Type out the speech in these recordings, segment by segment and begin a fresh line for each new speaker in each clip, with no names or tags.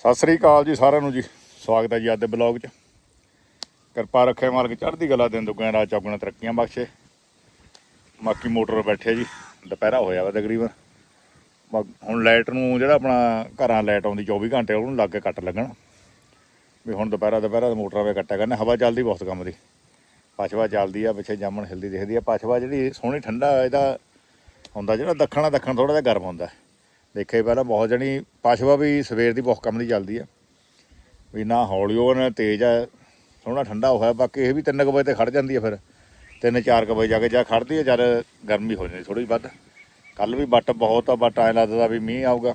ਸਤਿ ਸ੍ਰੀ ਅਕਾਲ ਜੀ ਸਾਰਿਆਂ ਨੂੰ ਜੀ। ਸਵਾਗਤ ਹੈ ਜੀ ਅੱਜ ਦੇ ਬਲੌਗ 'ਚ। ਕਿਰਪਾ ਰੱਖੇ ਮਾਲਕ ਚੜ੍ਹਦੀ ਕਲਾ ਦਿਨ ਦੁਗਣਾ ਰਾਤ ਚੌਗਣਾ ਤਰੱਕੀਆਂ ਬਖਸ਼ੇ। ਬਾਕੀ ਮੋਟਰ ਬੈਠੇ ਜੀ, ਦੁਪਹਿਰਾ ਹੋਇਆ ਵਾ ਤਕਰੀਬਨ। ਬਾ- ਹੁਣ ਲਾਈਟ ਨੂੰ ਜਿਹੜਾ ਆਪਣਾ ਘਰਾਂ ਲਾਈਟ ਆਉਂਦੀ 24 ਘੰਟੇ, ਉਹਨੂੰ ਲੱਗ ਕੇ ਕੱਟ ਲੱਗਣ। ਵੀ ਹੁਣ ਦੁਪਹਿਰਾ ਦੁਪਹਿਰਾ ਮੋਟਰਾਂ ਵੇ ਕੱਟਿਆ ਕਰਨਾ, ਹਵਾ ਚੱਲਦੀ ਬਹੁਤ ਕੰਮ ਦੀ। ਪਛਵਾ ਚੱਲਦੀ ਆ, ਪਿੱਛੇ ਜਾਮਣ ਹਿਲਦੀ ਦਿਖਦੀ ਆ। ਪਛਵਾ ਜਿਹੜੀ ਸੋਹਣੀ ਠੰਡਾ ਇਹਦਾ ਹੁੰਦਾ, ਜਿਹੜਾ ਦੱਖਣਾ ਦੱਖਣ ਥੋੜਾ ਜਿਹਾ ਗਰਮ ਹੁੰਦਾ। ਦੇਖੇ ਪਹਿਲਾਂ ਬਹੁਤ ਜਣੀ ਪਛਵਾ ਵੀ ਸਵੇਰ ਦੀ ਬਹੁਤ ਕੰਮ ਦੀ ਚੱਲਦੀ ਆ। ਵੀ ਨਾ ਹੌਲੀ ਉਹ ਨਾ ਤੇਜ਼ ਆ, ਸੋਹਣਾ ਠੰਡਾ ਹੋਇਆ, ਬਾਕੀ ਇਹ ਵੀ 3 ਵਜੇ ਤੇ ਖੜ ਜਾਂਦੀ ਆ ਫਿਰ। 3-4 ਵਜੇ ਜਾ ਕੇ ਜਾ ਖੜਦੀ ਆ, ਜਦ ਗਰਮੀ ਹੋ ਜਾਂਦੀ ਥੋੜੀ ਵੱਧ। ਕੱਲ ਵੀ ਬੱਟ ਬਹੁਤ ਆ ਬੱਟ ਐ ਲੱਗਦਾ ਵੀ ਮੀਂਹ ਆਊਗਾ।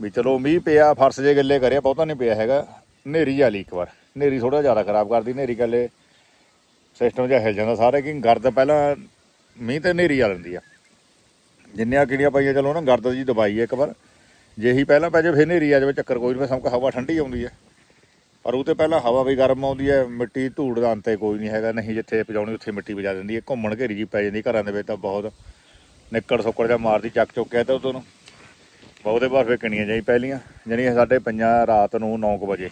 ਵੀ ਚਲੋ ਮੀਂਹ ਪਿਆ, ਫਰਸ਼ ਜੇ ਗੱਲੇ ਕਰਿਆ, ਬਹੁਤਾ ਨਹੀਂ ਪਿਆ ਹੈਗਾ। ਹਨੇਰੀ ਵਾਲੀ ਇੱਕ ਵਾਰ। ਹਨੇਰੀ ਥੋੜਾ ਜ਼ਿਆਦਾ ਖਰਾਬ ਕਰਦੀ, ਹਨੇਰੀ ਗੱਲੇ ਸਿਸਟਮ ਜਿਹਾ ਹਿਲ ਜਾਂਦਾ, ਸਾਰੇ ਕਿ ਗਰਦ ਪਹਿਲਾਂ ਮੀਂਹ ਤੇ ਹਨੇਰੀ ਆ ਲੈਂਦੀ ਆ। ਜਿੰਨੀਆਂ ਕਿੜੀਆਂ ਪਾਈਆਂ, ਚਲੋ ਨਾ ਗਰਦ ਜੀ ਦਬਾਈ ਇੱਕ ਵਾਰ। ਜੇ ਹੀ ਪਹਿਲਾਂ ਪੈ ਜਾਵੇ ਫਿਰ ਹਨੇਰੀ ਆ ਜਾਵੇ, ਚੱਕਰ ਕੋਈ ਨਹੀਂ ਸਮਕ ਹਵਾ ਠੰਡੀ ਆਉਂਦੀ ਹੈ ਪਰ ਉਹ ਤੇ ਪਹਿਲਾਂ ਹਵਾ ਵੀ ਗਰਮ ਆਉਂਦੀ ਹੈ ਮਿੱਟੀ ਧੂੜ ਦਾ ਅੰਤੇ ਕੋਈ ਨਹੀਂ ਹੈਗਾ, ਨਹੀਂ ਜਿੱਥੇ ਪਜਾਉਣੀ, ਉੱਥੇ ਮਿੱਟੀ ਵਜਾ ਦਿੰਦੀ ਹੈ ਘੁੰਮਣ ਘੇਰੀ ਜੀ ਪੈ ਜਾਂਦੀ ਘਰਾਂ ਦੇ ਵਿੱਚ ਤਾਂ ਬਹੁਤ। ਨਿੱਕੜ ਸੁੱਕੜ ਜਾਂ ਮਾਰਦੀ, ਚੱਕ ਚੁੱਕਿਆ ਤਾਂ ਉਦੋਂ ਨੂੰ ਬਹੁਤੇ ਵਾਰ ਫੇ ਕਿਣੀਆਂ ਜਾਈ ਪਹਿਲੀਆਂ, ਜਿਹੜੀਆਂ ਸਾਡੇ ਪੰਜਾਂ ਰਾਤ ਨੂੰ 9 ਵਜੇ।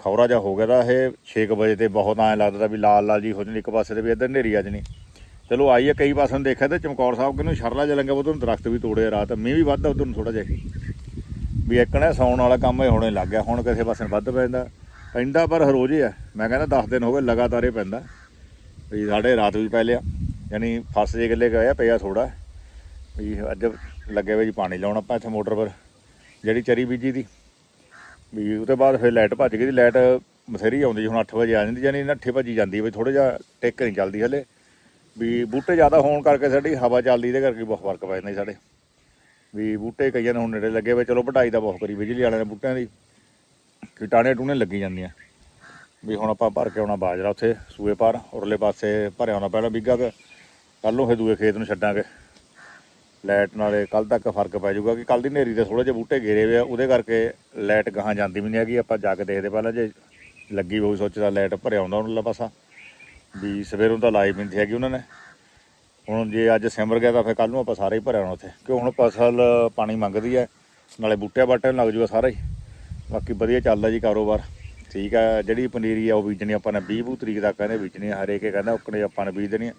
ਖੌਰਾ ਜਾ ਹੋ ਗਿਆ ਤਾਂ ਇਹ 6 ਵਜੇ ਤੇ ਬਹੁਤ ਐਂ ਲੱਗਦਾ ਵੀ ਲਾਲ ਲਾਲ ਜੀ ਹੋ ਜਾਂਦੀ, ਇੱਕ ਪਾਸੇ ਤੇ ਵੀ ਇੱਧਰ ਹਨੇਰੀ ਆ ਜਣੀ। ਚਲੋ ਆਈ ਹੈ ਕਈ ਪਾਸੇ ਨੂੰ ਦੇਖਿਆ ਤੇ ਚਮਕੌਰ ਸਾਹਿਬ ਕਿਨੂੰ ਸ਼ਰਲਾ ਜਲੰਗਾ ਉਧਰ ਨੂੰ ਦਰਖਤ ਵੀ ਤੋੜੇ ਰਾਤ। ਮੀਂਹ ਵੀ ਵੱਧਦਾ ਉਧਰ ਨੂੰ ਥੋੜਾ ਜਿਹਾ ਵੀ ਇੱਕ ਨਾ ਸੌਣ ਵਾਲਾ ਕੰਮ ਇਹ ਹੋਣੇ ਲੱਗ ਗਿਆ, ਹੁਣ ਕਿਸੇ ਪਾਸੇ ਨੂੰ ਵੱਧ ਪੈਂਦਾ ਪੈਂਦਾ ਪਰ ਹਰੋਜ਼ ਹੀ ਆ। ਮੈਂ ਕਹਿੰਦਾ 10 ਦਿਨ ਹੋ ਗਏ ਲਗਾਤਾਰ ਇਹ ਪੈਂਦਾ। ਵੀ ਸਾਡੇ ਰਾਤ ਵੀ ਪੈ ਲਿਆ। ਯਾਨੀ ਫਸ ਜੇ ਗੱਲੇ ਗਏ ਪਿਆ ਥੋੜਾ ਵੀ ਅੱਜ ਲੱਗੇ ਵੇ ਜੀ ਪਾਣੀ ਲਾਉਣ ਆਪਾਂ ਇੱਥੇ ਮੋਟਰ ਪਰ, ਜਿਹੜੀ ਚਰੀ ਬੀਜੀ ਦੀ। ਵੀ ਉਹ ਤੋਂ ਬਾਅਦ ਫਿਰ ਲਾਈਟ ਭੱਜ ਗਈ ਦੀ ਲਾਈਟ ਬਥੇਰੀ ਆਉਂਦੀ ਹੁਣ 8 ਵਜੇ ਆ ਜਾਂਦੀ, ਯਾਨੀ ਨੱਠੇ ਭੱਜੀ ਜਾਂਦੀ ਵੀ ਥੋੜਾ ਜਿਹਾ ਟਿਕ ਨਹੀਂ ਚੱਲਦੀ ਹਲੇ। ਵੀ ਬੂਟੇ ਜ਼ਿਆਦਾ ਹੋਣ ਕਰਕੇ ਸਾਡੀ ਹਵਾ ਚੱਲਦੀ ਇਹਦੇ ਕਰਕੇ ਬਹੁਤ ਫ਼ਰਕ ਪੈ ਜਾਂਦਾ ਜੀ ਸਾਡੇ। ਵੀ ਬੂਟੇ ਕਈਆਂ ਨੇ ਹੁਣ ਨੇੜੇ ਲੱਗੇ ਵੇ, ਚਲੋ ਵਢਾਈ ਦਾ ਬਹੁਤ ਕਰੀ, ਬਿਜਲੀ ਵਾਲਿਆਂ ਦੇ ਬੂਟਿਆਂ ਦੀ ਕਿ ਟਾਣੇ ਟੂਣੇ ਲੱਗੀ ਜਾਂਦੀਆਂ। ਵੀ ਹੁਣ ਆਪਾਂ ਭਰ ਕੇ ਆਉਣਾ ਬਾਜਰਾ ਉੱਥੇ, ਸੂਏ ਪਾਰ, ਉਰਲੇ ਪਾਸੇ ਭਰਿਆ ਆਉਣਾ ਪਹਿਲਾਂ ਬਿੱਗਾ ਕੁ ਕੱਲ ਨੂੰ ਫਿਰ ਦੂਏ ਖੇਤ ਨੂੰ ਛੱਡਾਂਗੇ। ਲਾਈਟ ਨਾਲੇ ਕੱਲ ਤੱਕ ਫ਼ਰਕ ਪੈ ਜਾਊਗਾ ਕਿ ਕੱਲ ਦੀ ਹਨੇਰੀ ਤੇ ਥੋੜੇ ਜਿਹੇ ਬੂਟੇ ਘੇਰੇ ਹੋਏ ਆ, ਉਹਦੇ ਕਰਕੇ ਲਾਈਟ ਗਾਹਾਂ ਜਾਂਦੀ ਵੀ ਨਹੀਂ ਹੈਗੀ, ਆਪਾਂ ਜਾ ਕੇ ਦੇਖਦੇ ਪਹਿਲਾਂ ਜੇ ਲੱਗੀ ਹੋਈ ਸੋਚਦਾ ਲਾਈਟ ਭਰਿਆ ਆਉਂਦਾ ਉਹਨੂੰ ਪਾਸਾ। ਵੀ ਸਵੇਰੋਂ ਤਾਂ ਲਾਈ ਪੈਂਦੀ ਹੈਗੀ ਉਹਨਾਂ ਨੇ। ਹੁਣ ਜੇ ਅੱਜ ਸਿਮਰ ਗਿਆ ਤਾਂ ਫਿਰ ਕੱਲ ਨੂੰ ਆਪਾਂ ਸਾਰੇ ਹੀ ਭਰਿਆ ਆਉਣਾ ਉੱਥੇ। ਕਿਉਂ ਹੁਣ ਫਸਲ, ਪਾਣੀ ਮੰਗਦੀ ਹੈ, ਨਾਲੇ ਬੂਟੇ ਬਾਟਿਆਂ ਨੂੰ ਲੱਗ ਜੂਗਾ ਸਾਰਾ ਹੀ। ਬਾਕੀ ਵਧੀਆ ਚੱਲਦਾ ਜੀ ਕਾਰੋਬਾਰ। ਠੀਕ ਹੈ, ਜਿਹੜੀ ਪਨੀਰੀ ਆ ਉਹ ਬੀਜਣੀ ਆਪਾਂ ਨੇ 20 ਬੂ ਤਰੀਕ ਤੱਕ ਕਹਿੰਦੇ ਬੀਜਣੀ ਹਰੇਕ ਇਹ ਕਹਿੰਦਾ ਉਕਣੇ ਆਪਾਂ ਨੇ ਬੀਜ ਦੇਣੀ ਆ।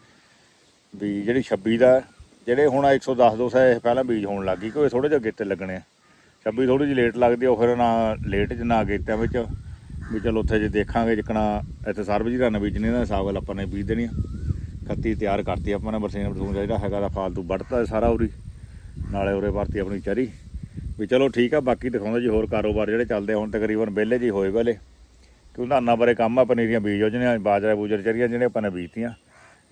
ਵੀ ਜਿਹੜੀ 26 ਦਾ, ਜਿਹੜੇ ਹੁਣ 110 200 ਇਹ ਪਹਿਲਾਂ ਬੀਜ ਹੋਣ ਲੱਗ ਗਈ ਕੋਈ ਥੋੜੇ ਜਿਹਾ ਗੇਤੇ ਲੱਗਣੇ ਆ। 26 ਥੋੜੀ ਜਿਹੀ ਲੇਟ ਲੱਗਦੀ ਉਹ ਫਿਰ ਨਾ, ਲੇਟ ਚ ਨਾ ਗੇਤਿਆਂ ਵਿੱਚ ਵੀ ਚਲੋ ਉੱਥੇ ਜੇ ਦੇਖਾਂਗੇ ਜਿਕਣਾ ਇੱਥੇ ਸਰਬਜੀਤ ਨੇ ਬੀਜਣੀ ਦਾ ਹਿਸਾਬ ਨਾਲ ਆਪਾਂ ਨੇ ਬੀਜ ਦੇਣੀ ਆ। ਖੱਤੀ ਤਿਆਰ ਕਰਤੀ ਆਪਾਂ ਨੇ, ਬਰਸੀਨ ਬਰਸੂਨ ਜਿਹੜਾ ਹੈਗਾ ਦਾ ਫਾਲਤੂ ਵੱਢਤਾ ਸਾਰਾ ਉਰੀ। ਨਾਲੇ ਉਰੇ ਵਰਤੀ ਆਪਣੀ ਚਰੀ। ਵੀ ਚਲੋ ਠੀਕ ਆ, ਬਾਕੀ ਦਿਖਾਉਂਦਾ ਜੀ ਹੋਰ ਕਾਰੋਬਾਰ ਜਿਹੜੇ ਚੱਲਦੇ ਹੁਣ ਤਕਰੀਬਨ ਵਿਹਲੇ ਜੀ ਹੋਏ ਵਾਲੇ। ਕਿਉਂਕਿ ਧਾਨਾਂ ਬਾਰੇ ਕੰਮ ਆ, ਪਨੀਰੀਆਂ ਬੀਜ ਯੋਜਨਾ ਬਾਜਰਾ ਬੂਜਰ ਚਰੀਆਂ ਜਿਹੜੇ ਆਪਾਂ ਨੇ ਬੀਜਤੀਆਂ।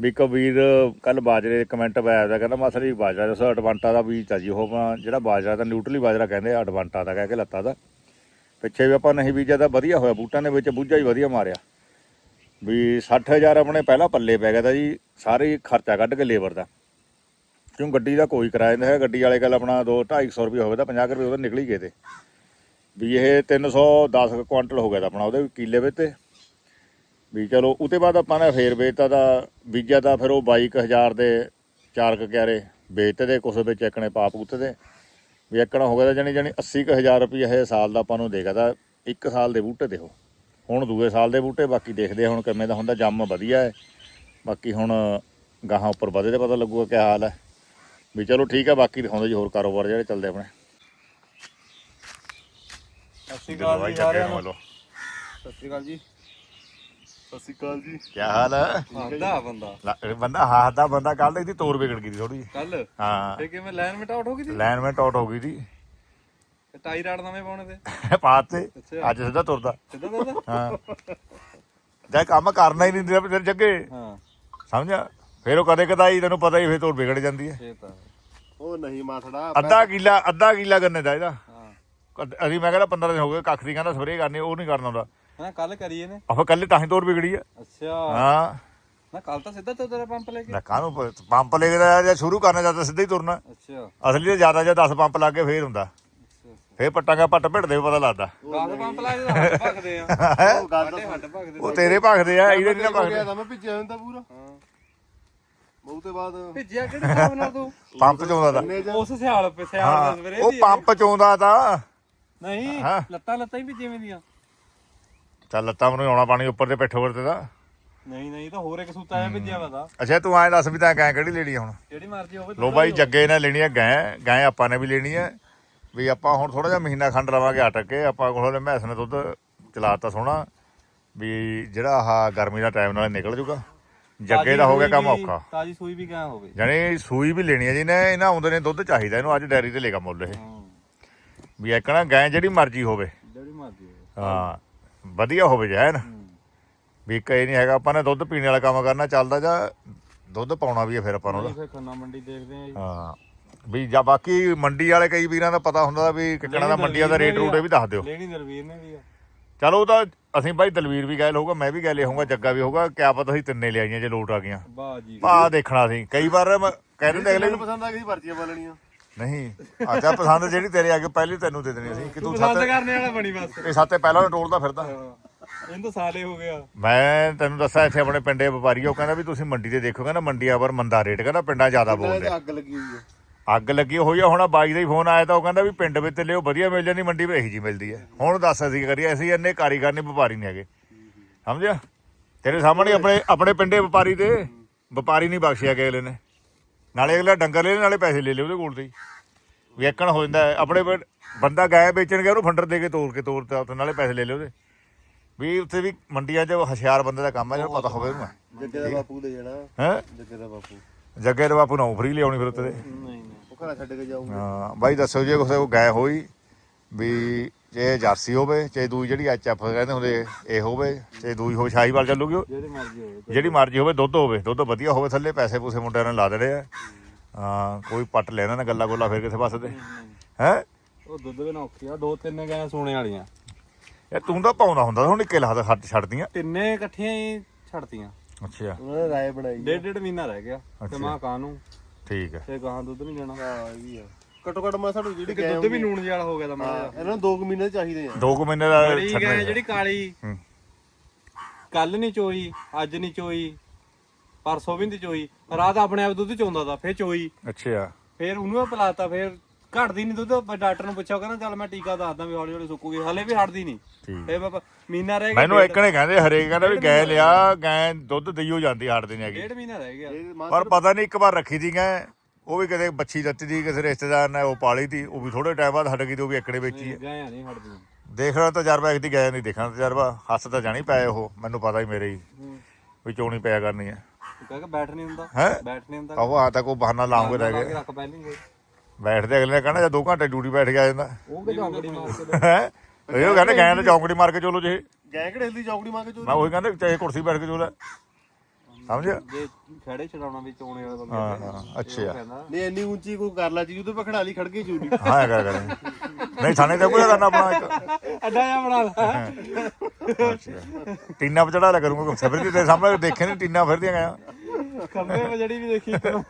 ਵੀ ਕਬੀਰ ਕੱਲ ਬਾਜਰੇ ਕਮੈਂਟ ਪਾਇਆ ਦਾ ਕਹਿੰਦਾ ਮਾਸਰ ਜੀ ਬਾਜਰਾ ਦੱਸੋ ਅਡਵਾਂਟਾ ਦਾ ਬੀਜ ਤਾਂ ਜੀ ਉਹ ਆਪਣਾ ਜਿਹੜਾ ਬਾਜਰਾ ਦਾ ਨਿਊਟਰਲੀ ਬਾਜਰਾ ਕਹਿੰਦੇ ਆ ਅਡਵਾਂਟਾ ਦਾ ਕਹਿ ਕੇ ਲੱਤਾ ਦਾ। ਪਿੱਛੇ ਵੀ ਆਪਾਂ ਨਹੀਂ ਬੀਜਿਆ ਤਾਂ ਵਧੀਆ ਹੋਇਆ, ਬੂਟਾਂ ਦੇ ਵਿੱਚ ਬੂਝਾ ਹੀ ਵਧੀਆ ਮਾਰਿਆ। ਵੀ 60000 ਆਪਣੇ ਪਹਿਲਾਂ ਪੱਲੇ ਪੈ ਗਿਆ ਤਾਂ ਜੀ, ਸਾਰੇ ਹੀ ਖਰਚਾ ਕੱਢ ਕੇ ਲੇਬਰ ਦਾ। ਕਿਉਂ ਗੱਡੀ ਦਾ ਕੋਈ ਕਿਰਾਇਆ ਨਹੀਂ ਹੈ ਗੱਡੀ ਵਾਲੇ ਗੱਲ ਆਪਣਾ 2 250 ਰੁਪਏ ਹੋਵੇ ਤਾਂ 50 ਰੁਪਏ ਉਹਦਾ ਨਿਕਲ ਹੀ ਗਏ ਤੇ। ਵੀ ਇਹ 310 ਕੁਆਂਟਲ ਹੋ ਗਿਆ ਤਾਂ ਆਪਣਾ ਉਹਦੇ ਕਿੱਲੇ ਵਿੱਚ ਤੇ। ਵੀ ਚਲੋ ਉਤੇ ਬਾਅਦ ਆਪਾਂ ਨੇ ਫੇਰ ਵੇਚਤਾ ਦਾ ਬੀਜਿਆ ਤਾਂ ਫਿਰ ਉਹ 22000 ਦੇ ਚਾਰ ਕਿਆਰੇ ਵੇਚਤੇ ਦੇ ਕੁਛ ਵਿੱਚ ਇੱਕਣੇ ਪਾਪ ਉੱਤੇ ਦੇ ਵੀ ਇੱਕਣਾ ਹੋ ਗਿਆ ਤਾਂ ਜਾਨੀ ਜਾਨੀ 80000 ਰੁਪਏ ਇਹ ਸਾਲ ਦਾ ਆਪਾਂ ਨੂੰ ਦੇਗਾ ਤਾਂ ਇੱਕ ਸਾਲ ਦੇ ਬੂਟੇ ਤੇ ਉਹ ਹੁਣ ਦੂਏ ਸਾਲ ਦੇ ਬੂਟੇ ਬਾਕੀ ਦੇਖਦੇ ਆ ਹੁਣ ਕਿਵੇਂ ਦਾ ਹੁੰਦਾ ਜੰਮ ਵਧੀਆ ਹੈ। ਬਾਕੀ ਹੁਣ ਗਾਹਾਂ ਉੱਪਰ ਵਧੇ ਤੇ ਪਤਾ ਲੱਗੂਗਾ ਕੀ ਹਾਲ ਹੈ। ਵੀ ਚਲੋ ਠੀਕ ਹੈ ਬਾਕੀ ਦਿਖਾਉਂਦੇ ਜੀ ਹੋਰ ਕਾਰੋਬਾਰ ਜਿਹੜੇ ਚੱਲਦੇ ਆਪਣੇ।
ਸਤਿ ਸ਼੍ਰੀ ਅਕਾਲ ਜੀ ਸਾਰਿਆਂ ਨੂੰ।
ਵੱਲੋਂ
ਸਤਿ ਸ਼੍ਰੀ ਅਕਾਲ ਜੀ। ਸਤਿ ਸ਼੍ਰੀ ਅਕਾਲ ਜੀ।
ਕੀ ਹਾਲ ਹੈ?
ਆਂਦਾ ਬੰਦਾ।
ਲ- ਬੰਦਾ ਹੱਸਦਾ ਬੰਦਾ ਕੱਲ ਇਹਦੀ ਤੋਰ ਵਿਗੜ ਗਈ ਥੋੜੀ
ਕੱਲ
ਹਾਂ।
ਤੇ ਕਿਵੇਂ ਲਾਈਨ ਮਿਟ ਆਊਟ ਹੋ ਗਈ ਸੀ?
ਲਾਈਨ ਮੈਂ ਟਾਟ ਹੋ ਗਈ ਦੀ
ਤੇ ਟਾਈ ਰਾੜ ਨਵੇਂ ਪਾਉਣੇ ਤੇ?
ਪਾਤ ਤੇ
ਅੱਛਾ।
ਅੱਜ ਸਿੱਧਾ ਤੁਰਦਾ।
ਸਿੱਧਾ ਦਾਦਾ
ਹਾਂ। ਜੇ ਕੰਮ ਕਰਨਾ ਹੀ ਨਹੀਂ ਦਿੰਦੇ ਤੇਰੇ ਜੱਗੇ।
ਹਾਂ।
ਸਮਝਿਆ? ਫਿਰ ਉਹ ਕਦੇ ਕਦਾਈ ਤੈਨੂੰ ਪਤਾ ਹੀ ਫਿਰ ਤੋਰ ਵਿਗੜ ਜਾਂਦੀ ਹੈ।
ਇਹ ਤਾਂ
ਉਹ ਨਹੀਂ ਮਾਥੜਾ
ਅੱਧਾ ਕਿੱਲਾ ਅੱਧਾ ਕਿੱਲਾ ਗੰਨੇ ਦਾ ਇਹਦਾ।
ਹਾਂ।
ਕਦ- ਅਸੀਂ ਮੈਂ ਕਹਿੰਦਾ 15 ਦਿਨ ਹੋ ਗਏ ਕੱਖ ਦੀ ਕਹਿੰਦਾ ਸਪਰੇਅ ਕਰਨੀ ਉਹ ਨਹੀਂ ਕਰਨਾ ਹੁੰਦਾ।
ਹਾਂ ਕੱਲ ਕਰੀ ਇਹਨੇ
ਆਪਾਂ ਕੱਲੇ ਤਾਂ ਹੀ ਤੋਰ ਵਿਗੜੀ ਆ।
ਅੱਛਾ।
ਹਾਂ।
ਨਾ ਕੱਲ ਤਾਂ ਸਿੱਧਾ ਤੇ ਤੇਰਾ ਪੰਪ ਲੈ ਕੇ
ਨਾ ਕਾਹਨੂੰ ਪ- ਪੰਪ ਲੈ ਕੇ ਤਾਂ ਜੇ ਸ਼ੁਰੂ ਕਰਨਾ ਜਾਂ ਤਾਂ ਸਿੱਧਾ ਹੀ ਤੁਰਨਾ।
ਅੱਛਾ।
ਅਸਲੀ ਤੇ ਜ਼ਿਆਦਾ ਜਾਂ 10 ਪੰਪ ਲਾ ਕੇ ਫੇਰ ਹੁੰਦਾ।
ਅੱਛਾ
ਫੇਰ ਪੱਟਾਂਗਾ ਪੱਟ ਭਿੜਦੇ ਵੀ ਪਤਾ ਲੱਗਦਾ।
ਕਾਲ ਪੰਪ ਲਾ ਕੇ ਹੱਡ ਭਗਦੇ ਆ।
ਉਹ ਗੱਲ
ਸਾਡੇ ਹੱਡ ਭਗਦੇ
ਉਹ ਤੇਰੇ ਭਖਦੇ ਆ ਇਹਦੇ ਨਹੀਂ ਨਾ
ਹੋ ਗਿਆ
ਭਖਦੇ
ਤਾਂ ਮੈਂ ਭਿੱਜਿਆ ਹੁੰਦਾ ਪੂਰਾ।
ਹਾਂ।
ਬਹੁਤੇ ਬਾਅਦ
ਭੇਜਿਆ ਕਿਹੜੇ ਹਿਸਾਬ ਨਾਲ ਤੂੰ?
ਪੰਪ ਚੋਂਦਾ ਦਾ
ਇੰਨੇ ਚ
ਉਸ ਸਿਆਲ ਪੇ ਸਿਆਲ
ਹਾਂ
ਦੇ ਸਵੇਰੇ
ਉਹ
ਦੀ
ਪੰਪ ਚੋਂਦਾ ਤਾਂ।
ਨਹੀਂ
ਹਾਂ।
ਲੱਤਾਂ ਲੱਤਾਂ ਹੀ ਵੀ ਜਿਵੇਂ ਦੀਆਂ
ਚੱਲ ਲੱਤਾਂ ਮੈਨੂੰ ਆਉਣਾ ਪਾਣੀ ਉੱਪਰ ਤੇ ਪਿੱਠ ਤੇ ਦਾ
ਨਹੀਂ ਨਹੀਂ ਤਾਂ ਹੋਰ ਇੱਕ ਸੂਤਾ ਜਿਹਾ ਭਿੱਜਿਆ ਵਾ ਤਾਂ।
ਅੱਛਾ ਤੂੰ ਐਂ ਦੱਸ ਵੀ ਤਾਂ ਗਾਂ ਕਿਹੜੀ ਲੈਣੀ ਆ ਹੁਣ?
ਜਿਹੜੀ ਮਰਜ਼ੀ ਹੋਵੇ
ਲੋ ਬਾਈ ਜੱਗੇ ਨੇ ਲੈਣੀ ਹੈ ਗਾਂ ਗਾਂ ਆਪਾਂ ਨੇ ਵੀ ਲੈਣੀ ਹੈ ਵੀ ਆਪਾਂ ਹੁਣ ਥੋੜਾ ਜਿਹਾ ਮਹੀਨਾ ਖੰਡ ਲਵਾਂਗੇ ਅਟਕ ਕੇ ਆਪਾਂ ਕੋਲ ਮੈਸ ਨੇ ਦੁੱਧ ਚਲਾਤਾ ਸੋਹਣਾ। ਵੀ ਜਿਹੜਾ ਆਹ ਗਰਮੀ ਦਾ ਟਾਈਮ ਨਾਲ ਨਿਕਲ ਜੂਗਾ। ਜੱਗੇ ਦਾ ਹੋ ਗਿਆ ਕੰਮ ਔਖਾ।
ਤਾਜੀ ਸੂਈ ਵੀ ਗਾਂ ਹੋਵੇ।
ਜਾਣੀ ਸੂਈ ਵੀ ਲੈਣੀ ਹੈ ਜੀ ਨੇ ਇਹਨਾਂ ਆਉਂਦੇ ਨੇ ਦੁੱਧ ਚਾਹੀਦਾ ਇਹਨੂੰ ਅੱਜ ਡੈਰੀ ਤੇ ਲੇਗਾ ਮੁੱਲ ਇਹ। ਵੀ ਇੱਕਣਾ ਗਾਂ ਜਿਹੜੀ ਮਰਜ਼ੀ ਹੋਵੇ।
ਜਿਹੜੀ ਮਰਜ਼ੀ ਹੋਵੇ।
ਹਾਂ। ਵਧੀਆ ਹੋਵੇ ਜੈ ਨਾ
ਹੂੰ।
ਵੀ ਕਈ ਨਹੀਂ ਹੈਗਾ ਆਪਾਂ ਨੇ ਦੁੱਧ ਪੀਣ ਵਾਲਾ ਕੰਮ ਕਰਨਾ ਚੱਲਦਾ ਜਾਂ ਦੁੱਧ ਪਾਉਣਾ ਵੀ ਹੈ ਫਿਰ ਆਪਾਂ ਨੂੰ
ਨਹੀਂ ਫਿਰ ਖੰਨਾ ਮੰਡੀ ਦੇਖਦੇ ਆ ਜੀ।
ਹਾਂ। ਵੀ ਜਾਂ ਬਾਕੀ ਮੰਡੀ ਵਾਲੇ ਕਈ ਵੀਰਾਂ ਦਾ ਪਤਾ ਹੁੰਦਾ ਵੀ ਕਿੱਕਣਾ ਦਾ ਮੰਡੀਆਂ ਦਾ ਰੇਟ ਰੂਟ ਇਹ ਵੀ ਦੱਸ ਦਿਓ।
ਲੈਣੀ ਦਲਵੀਰ ਨੇ ਵੀ ਆ।
ਚਲੋ ਉਹ ਤਾਂ ਅਸੀਂ ਬਾਈ ਦਲਵੀਰ ਵੀ ਗਏ ਹੋਊਗਾ ਮੈਂ ਵੀ ਗਏ ਹੋਊਗਾ ਜੱਗਾ ਵੀ ਹੋਊਗਾ ਕਿਆ ਪਤਾ ਅਸੀਂ ਤਿੰਨੇ ਲਿਆਈਆਂ ਜੇ ਲੋਟ ਆ ਗਈਆਂ।
ਵਾਹ ਜੀ।
ਭਾ ਦੇਖਣਾ ਸੀ ਕਈ ਵਾਰ ਮੈਂ ਕਹਿ ਦਿੰਦੇ ਅਗਲੇ
ਮੈਨੂੰ
ਨੂੰ,
ਪਸੰਦ ਆ ਗਈ ਪਰਚੀਆਂ ਪਾਲਣੀਆਂ
ਨਹੀਂ ਆਜਾ ਪਸੰਦ ਜਿਹੜੀ ਤੇਰੇ ਅੱਗੇ ਪਹਿਲੀ ਤੈਨੂੰ ਦੇ ਦੇਣੀ ਸੀ ਕਿ ਤੂੰ
ਪਸੰਦ
ਸੱਤ
ਕਰਨੇ ਵਾਲਾ ਬਣੀ ਬਸ।
ਇਹ ਸੱਤੇ ਪਹਿਲਾਂ ਨੂੰ ਟੋਲਦਾ ਫਿਰਦਾ
ਇਹਨੂੰ ਤਾਂ ਸਾਲੇ ਹੋ ਗਿਆ
ਮੈਂ ਤੈਨੂੰ ਦੱਸਿਆ ਇੱਥੇ ਆਪਣੇ ਪਿੰਡੇ ਵਪਾਰੀ ਆ, ਉਹ ਕਹਿੰਦਾ ਵੀ ਤੁਸੀਂ ਮੰਡੀ ਤੇ ਦੇਖੋ ਕਹਿੰਦਾ ਮੰਡੀਆਂ ਪਰ ਮੰਦਾ ਰੇਟ ਕਹਿੰਦਾ ਪਿੰਡਾਂ ਜ਼ਿਆਦਾ ਬੋਲਦੇ ਆ।
ਅੱਗ ਲੱਗੀ ਹੋਈ ਹੈ
ਅੱਗ ਲੱਗੀ ਹੋਈ ਆ ਹੁਣ ਆਹ ਬਾਈ ਦਾ ਹੀ ਫੋਨ ਆਇਆ ਤਾਂ ਉਹ ਕਹਿੰਦਾ ਵੀ ਪਿੰਡ ਵਿੱਚ ਤੇ ਲਿਓ ਵਧੀਆ ਮਿਲ ਜਾਂਦੀ ਮੰਡੀ ਵਿੱਚ ਇਹੀ ਜੀ ਮਿਲਦੀ ਹੈ ਹੁਣ ਦੱਸ ਅਸੀਂ ਕੀ ਕਰੀਏ ਅਸੀਂ ਇੰਨੇ ਕਾਰੀਗਰ ਨਹੀਂ ਵਪਾਰੀ ਨਹੀਂ ਹੈਗੇ। ਸਮਝਿਆ? ਤੇਰੇ ਸਾਹਮਣੇ ਆਪਣੇ ਆਪਣੇ ਪਿੰਡੇ ਵਪਾਰੀ ਤੇ ਵਪਾਰੀ ਨਹੀਂ ਬਖਸ਼ਿਆ ਕਿ ਅਗਲੇ ਨੇ। ਨਾਲੇ ਅਗਲਾ ਡੰਗਰ ਲੈ ਲੈ, ਨਾਲੇ ਪੈਸੇ ਲੈ ਲਏ ਉਹਦੇ ਕੋਲ ਤੇ ਹੀ। ਵੀ ਇੱਕਣ ਹੋ ਜਾਂਦਾ ਹੈ। ਆਪਣੇ ਬੰਦਾ ਗਾਇ ਵੇਚਣ ਗਿਆ ਉਹਨੂੰ ਫੰਡਰ ਦੇ ਕੇ ਤੋੜ ਕੇ ਤੋੜਤਾ ਉੱਥੇ ਨਾਲੇ ਪੈਸੇ ਲੈ ਲਏ ਉਹਦੇ। ਵੀ ਉੱਥੇ ਵੀ ਮੰਡੀਆਂ 'ਚ ਹੁਸ਼ਿਆਰ ਬੰਦੇ ਦਾ ਕੰਮ ਹੈ ਜਿਹਨੂੰ ਪਤਾ ਹੋਵੇ ਉਹਨੂੰ।
ਜੱਗੇ ਦਾ ਬਾਪੂ ਲੈ ਜਾਣਾ
ਹੈ?
ਜੱਗੇ ਦਾ ਬਾਪੂ।
ਜੱਗੇ ਦੇ ਬਾਪੂ ਨੂੰ ਫਰੀ ਲਿਆਉਣੀ ਫਿਰ ਉੱਤੇ
ਨਹੀਂ ਨਹੀਂ
ਉਹ ਘਰਾਂ ਛੱਡ ਕੇ ਜਾਊਗਾ।
ਹਾਂ ਬਾਈ ਦੱਸੋ ਜੇ ਕਿਸੇ ਕੋ ਗਾਇ ਹੋਈ ਵੀ ਜੇ ਜਰਸੀ ਹੋਵੇ ਚਾਹੇ ਦੂਈ ਜਿਹੜੀ ਐਚਐਫ ਕਹਿੰਦੇ ਹੁੰਦੇ ਇਹ ਹੋਵੇ ਚਾਹੇ ਦੂਈ ਹੋਵੇ ਸ਼ਾਹੀਵਾਲ ਚੱਲੂਗੀ ਉਹ।
ਜਿਹੜੀ ਮਰਜ਼ੀ ਹੋਵੇ
ਜਿਹੜੀ ਮਰਜ਼ੀ ਹੋਵੇ ਦੁੱਧ ਹੋਵੇ ਦੁੱਧ ਵਧੀਆ ਹੋਵੇ ਥੱਲੇ ਪੈਸੇ ਪੂਸੇ ਮੁੰਡਿਆਂ ਨੇ ਲਾ ਦੇਣੇ ਆ। ਹਾਂ ਕੋਈ ਪੱਟ ਲੈਣਾ ਨਾ ਗੱਲਾਂ ਗੋਲਾ ਫਿਰ ਕਿਸੇ ਪਾਸੇ ਤੇ। ਹੈ?
ਉਹ ਦੁੱਧ ਵੀ ਨਾ ਔਖੀ ਆ ਦੋ ਤਿੰਨ ਗਾਂ ਸੋਨੇ ਵਾਲੀਆਂ।
ਯਾਰ ਤੂੰ ਤਾਂ ਪਾਉਂਦਾ ਹੁੰਦਾ ਹੁਣ ਨਿੱਕੇ ਲਾਦਾ ਹੱਥ ਛੱਡਦੀਆਂ।
ਤਿੰਨੇ ਇਕੱਠੀਆਂ ਹੀ ਛੱਡਤੀਆਂ।
ਅੱਛਾ।
ਉਹਨਾਂ ਨੇ ਰਾਏ ਬਣਾਈ
ਡੇਢ ਡੇਢ ਮਹੀਨਾ ਰਹਿ ਗਿਆ ਤੇ
ਅੱਛਾ।
ਮਾਂ ਕਾਂ ਨੂੰ
ਠੀਕ ਹੈ
ਤੇ ਗਾਂ ਦੁੱਧ ਨਹੀਂ ਦੇਣਾ।
ਹਾਂ ਇਹ ਵੀ ਆ। ਘੱਟੋ ਘੱਟ ਮੈਂ ਸਾਨੂੰ ਜਿਹੜੀ
ਕਿ
ਗਾਂ
ਦੁੱਧ ਵੀ ਨੂਣ ਜਿਹਾ ਹੋ ਗਿਆ ਤਾਂ ਮਾੜਾ
ਇਹਨਾਂ ਨੂੰ 2 ਮਹੀਨੇ ਚਾਹੀਦੇ ਆ।
ਦੋ ਕੁ ਮਹੀਨੇ ਦਾ
ਬੜੀ
ਛੱਡਣਾ
ਜਿਹੜੀ ਕਾਲੀ।
ਹੂੰ।
ਕੱਲ ਨਹੀਂ ਚੋਈ ਅੱਜ ਨਹੀਂ ਚੋਈ ਪਰਸੋਂ ਵੀ ਨਹੀਂ ਚੋਈ ਰਾਤ ਆਪਣੇ ਆਪ ਦੁੱਧ ਚੋਂਦਾ ਤਾਂ ਫੇਰ ਚੋਈ।
ਅੱਛਾ।
ਫੇਰ ਉਹਨੂੰ ਵੀ ਪਿਲਾਤਾ ਫੇਰ ਘਟਦੀ ਨਹੀਂ ਦੁੱਧ ਮੈਂ ਡਾਕਟਰ ਨੂੰ ਪੁੱਛਿਆ ਉਹ ਕਹਿੰਦਾ ਚੱਲ ਮੈਂ ਟੀਕਾ ਦੱਸਦਾ ਵੀ ਹੌਲੀ ਹੌਲੀ ਸੁੱਕੂਗੀ ਹਲੇ ਵੀ ਹਟਦੀ ਨਹੀਂ।
ਠੀਕ।
ਫੇਰ ਮੈਂ ਪ- ਮਹੀਨਾ ਰਹਿ ਗਿਆ
ਮੈਨੂੰ ਇੱਕ ਨੇ ਕਹਿੰਦੇ ਹਰੇਕ ਕਹਿੰਦਾ ਵੀ ਗਾਇ ਲਿਆ ਗਾਇ ਦੁੱਧ ਦਈਓ ਜਾਂਦੀ ਹਟਦੀ ਨਹੀਂ ਹੈਗੀ।
ਡੇਢ ਮਹੀਨਾ ਰਹਿ ਗਿਆ।
ਇਹ ਮਾਂ
ਪਰ ਪਤਾ ਨਹੀਂ ਇੱਕ ਵਾਰ ਰੱਖੀ ਦੀ ਗਾਇ ਉਹ ਵੀ ਕਦੇ ਬੱਚੀ ਦਿੱਤੀ ਦੀ ਕਿਸੇ ਰਿਸ਼ਤੇਦਾਰ ਨੇ ਉਹ ਪਾਲੀ ਤੀ ਉਹ ਵੀ ਥੋੜੇ ਟਾਈਮ ਬਾਅਦ ਹਟ ਗਈ ਤੇ ਉਹ ਵੀ ਇੱਕੜੇ ਵੇਚੀ ਹੈ।
ਗਾਂ ਨਹੀਂ ਹਟਦੀ।
ਦੇਖਣਾ ਤਜਰਬਾ ਇੱਕ ਦੀ ਗਾਇ ਨਹੀਂ ਦੇਖਣਾ ਤਜਰਬਾ ਹੱਸ ਤਾਂ ਜਾਣੀ ਪਏ ਉਹ ਮੈਨੂੰ ਪਤਾ ਹੀ ਮੇਰੇ ਹੀ ਵੀ ਚੋਣੀ ਪਿਆ ਕਰਨੀ ਹੈ।
ਤੂੰ ਕਹਿ ਕੇ ਬੈਠ ਨਹੀਂ ਹੁੰਦਾ।
ਹੈਂ?
ਬੈਠ ਨਹੀਂ ਹੁੰਦਾ।
ਆਹੋ ਆ ਤਾਂ ਕੋਈ ਬਹਾਨਾ ਲਾਉਂਗੇ ਰਹਿ
ਲਾ
ਗਏ
ਕੇ ਰੱਖ ਪਹਿਲੀ ਕੋਈ
ਬੈਠਦੇ ਅਗਲੇ ਨੇ ਕਹਿਣਾ ਜੇ 2 ਘੰਟੇ ਡਿਊਟੀ ਬੈਠ ਗਿਆ ਜਾਂਦਾ।
ਉਹ ਕਿ ਝੌਂਕੜੀ ਮਾਰ ਕੇ
ਹੈ? ਇਹ ਉਹ ਕਹਿੰਦੇ ਗਾਇ ਨੇ ਚੌਂਕੜੀ ਮਾਰ ਕੇ ਚਲੋ ਜੇ।
ਗਾਂ ਕਿਹੜੇ ਦੀ ਚੌਕੜੀ ਮਾਰ ਕੇ ਚੋਰੀ
ਮੈਂ ਉਹੀ ਕਹਿੰਦਾ ਚਾਹੇ ਕੁਰਸੀ ਬੈਠ ਕੇ ਚੋਲਾ। ਸਮਝਿਆ?
ਜੇ ਖੜੇ ਛਡਾਉਣਾ ਵੀ ਚੋਣੇ ਵਾਲੇ ਬੰਦੇ
ਹਾਂ
ਨੇ,
ਹਾਂ ਅੱਛਾ।
ਨਹੀਂ ਇੰਨੀ ਉੱਚੀ ਕੋਈ ਕਰ ਲਾ ਜੀ ਉਹਦੇ ਪੇ ਖੜਾ ਲਈ ਖੜ ਕੇ ਚੋਰੀ
ਹਾਂ ਕਰ ਕਰ। ਨਹੀਂ ਥਾਣੇ ਤੇ ਕੋਈ ਕਰਨਾ ਆਪਣਾ ਇੱਕ।
ਅੱਡਾ ਜਿਹਾ ਬਣਾ ਲਾ।
ਅੱਛਾ। ਟੀਨਾ ਪਰ ਚੜਾ ਲਿਆ ਕਰੂੰਗਾ ਸਬਰ ਦੀ ਤੇ ਸਾਹਮਣੇ ਦੇਖੇ ਨਹੀਂ ਟੀਨਾ ਫਿਰਦੀਆਂ ਗਿਆ
ਖੰਭੇ 'ਤੇ ਜਿਹੜੀ ਵੀ ਦੇਖੀ ਨੂੰ।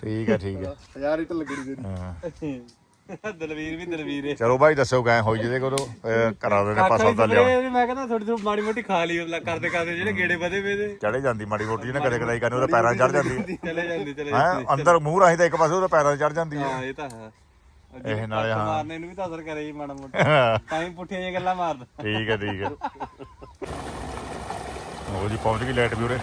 ਠੀਕ ਹੈ ਠੀਕ ਹੈ
ਹਜ਼ਾਰ ਇੱਟ ਲੱਗਣੀ ਤੇਰੀ।
ਹਾਂ।
ਦਲਵੀਰ ਵੀ ਦਲਵੀਰ ਹੈ
ਚਲੋ ਭਾਈ ਦੱਸੋ ਗਏ ਹੋਈ ਜਿਹਦੇ ਕੋਲ ਫਿਰ ਕਰਾ ਦੇਣੇ ਪਾਸਾ ਦਾ ਲਿਆ
ਮੈਂ ਕਹਿੰਦਾ ਥੋੜੀ ਥੋੜੀ ਮਾੜੀ ਮੋਟੀ ਖਾ ਲਈ ਉਹ ਕਰਦੇ ਕਰਦੇ ਜਿਹੜੇ ਗੇੜੇ ਵਧੇ ਵੇ ਦੇ
ਚੜੇ ਜਾਂਦੀ ਮਾੜੀ ਮੋਟੀ ਜਿਹਨੇ ਕਦੇ ਕਦਾਈ ਕਰਨੀ ਉਹਦੇ ਪੈਰਾਂ ਚੜ ਜਾਂਦੀ।
ਚਲੇ ਜਾਂਦੇ ਚਲੇ
ਹੈਂ ਅੰਦਰ ਮੂੰਹ ਰਾਹੀਂ ਤਾਂ ਇੱਕ ਪਾਸੇ ਉਹਦੇ ਪੈਰਾਂ ਚੜ ਜਾਂਦੀ ਹੈ
ਹਾਂ ਇਹ ਤਾਂ ਹੈ।
ਇਹ ਨਾਲੇ ਹਾਂ।
ਮਾਰਨੇ ਨੂੰ ਵੀ ਤਾਂ ਅਸਰ ਕਰੇ ਜੀ ਮਾੜਾ ਮੋਟਾ। ਤਾਂ ਹੀ ਪੁੱਠੀਆਂ ਜਿਹੀਆਂ ਗੱਲਾਂ ਮਾਰਦਾ।
ਠੀਕ ਹੈ ਠੀਕ ਹੈ। ਉਹ ਜੀ ਪਹੁੰਚ ਗਈ ਲਾਈਟ ਵੀ ਉਰੇ।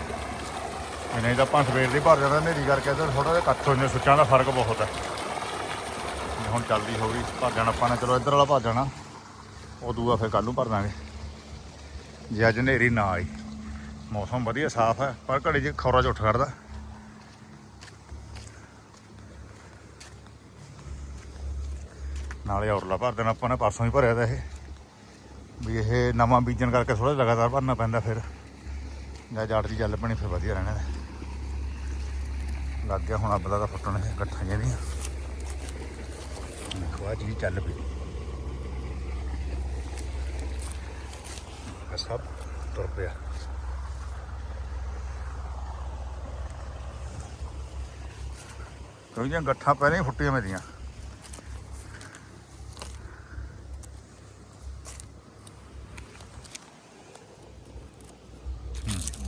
ਨਹੀਂ ਤਾਂ ਆਪਾਂ ਸਵੇਰ ਦੀ ਭਰ ਜਾਂਦਾ ਹਨੇਰੀ ਕਰਕੇ ਇੱਧਰ ਥੋੜਾ ਜਿਹਾ ਕੱਟ ਹੋ ਜਾਂਦਾ ਸੁੱਚਾਂ ਦਾ ਫ਼ਰਕ ਬਹੁਤ ਹੈ। ਹੁਣ ਚੱਲਦੀ ਹੋ ਗਈ। ਭਰ ਜਾਣਾ ਆਪਾਂ ਨੇ। ਚਲੋ ਇੱਧਰ ਵਾਲਾ ਭਰ ਜਾਣਾ। ਉਹ ਦੂਆ ਫਿਰ ਕੱਲ ਨੂੰ ਭਰ ਦਾਂਗੇ। ਜੇ ਅੱਜ ਹਨੇਰੀ ਨਾ ਆਈ। ਮੌਸਮ ਵਧੀਆ ਸਾਫ਼ ਹੈ ਪਰ ਘੜੀ 'ਚ ਖੌਰਾ ਚ ਉੱਠ ਖੜਦਾ ਨਾਲੇ ਔਰਲਾ ਭਰ ਦੇਣਾ ਆਪਾਂ ਨੇ। ਪਰਸੋਂ ਹੀ ਭਰਿਆ ਤਾਂ ਇਹ। ਵੀ ਇਹ ਨਵਾਂ ਬੀਜਣ ਕਰਕੇ ਥੋੜਾ ਲਗਾਤਾਰ ਭਰਨਾ ਪੈਂਦਾ ਫਿਰ। ਜਾਂ ਜੜ ਦੀ ਜਲ ਪਣੀ ਫਿਰ ਵਧੀਆ ਰਹਿਣਾ। ਲੱਗ ਗਿਆ ਹੁਣ ਅੱਬਲਾ ਦਾ ਫੁੱਟਣ ਇਕੱਠਾਂ ਇਕੱਠਾ ਜਿਹੜੀਆਂ ਖਵਾ ਜੀ ਚੱਲ ਪਈ ਇਹ ਸਭ ਤੁਰ ਪਿਆ ਕਿਉਂਕਿ ਗੱਠਾਂ ਪਹਿਲਾਂ ਹੀ ਫੁੱਟੀਆਂ ਮੇਰੀਆਂ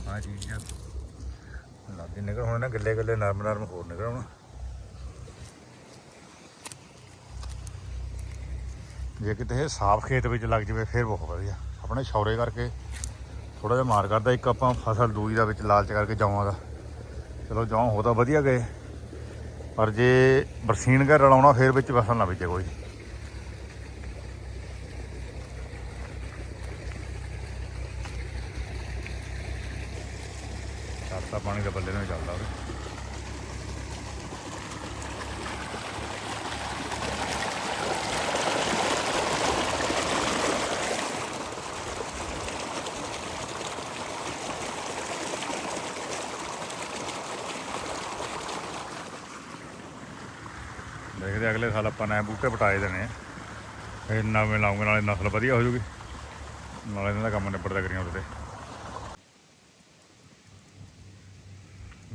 ਆ ਜੀ ਜੀ ਲਾਦੀ ਨਿਕਲ ਹੁਣ ਨਾ ਗੱਲੇ ਗੱਲੇ ਨਰਮ ਨਰਮ ਹੋਰ ਨਿਕਲ ਹੁਣ ਜੇ ਕਿਤੇ ਇਹ ਸਾਫ਼ ਖੇਤ ਵਿੱਚ ਲੱਗ ਜਵੇ, ਫਿਰ ਬਹੁਤ ਵਧੀਆ। ਆਪਣੇ ਸ਼ੌਰੇ ਕਰਕੇ ਥੋੜਾ ਜਿਹਾ ਮਾਰ ਕਰਦਾ, ਇੱਕ ਆਪਾਂ ਫਸਲ ਦੂਈ ਦਾ ਵਿੱਚ ਲਾਲਚ ਕਰਕੇ ਜੌਆਂ ਦਾ। ਚਲੋ ਜੌਂ ਹੋ ਤਾਂ ਵਧੀਆ ਗਏ। ਪਰ ਜੇ ਬਰਸੀਨ ਘਰ ਰਲਾਉਣਾ, ਫਿਰ ਵਿੱਚ ਫਸਲ ਨਾ ਬੀਜੇ ਕੋਈ ਚਾਤਾ ਪਾਣੀ ਦਾ ਬੱਲੇ ਨੂੰ ਚੱਲਦਾ ਉਹਦੇ ਦੇਖਦੇ ਅਗਲੇ ਸਾਲ ਆਪਾਂ ਨੇ ਬੂਟੇ ਪਟਾਏ ਦੇਣੇ ਆ। ਫਿਰ ਨਵੇਂ ਲਾਉਂਗੇ, ਨਾਲੇ ਨਸਲ ਵਧੀਆ ਹੋ ਜੂਗੀ। ਨਾਲੇ ਇਹਨਾਂ ਦਾ ਕੰਮ ਨਿਬੜਦਾ ਕਰੀਆਂ ਉਹਦੇ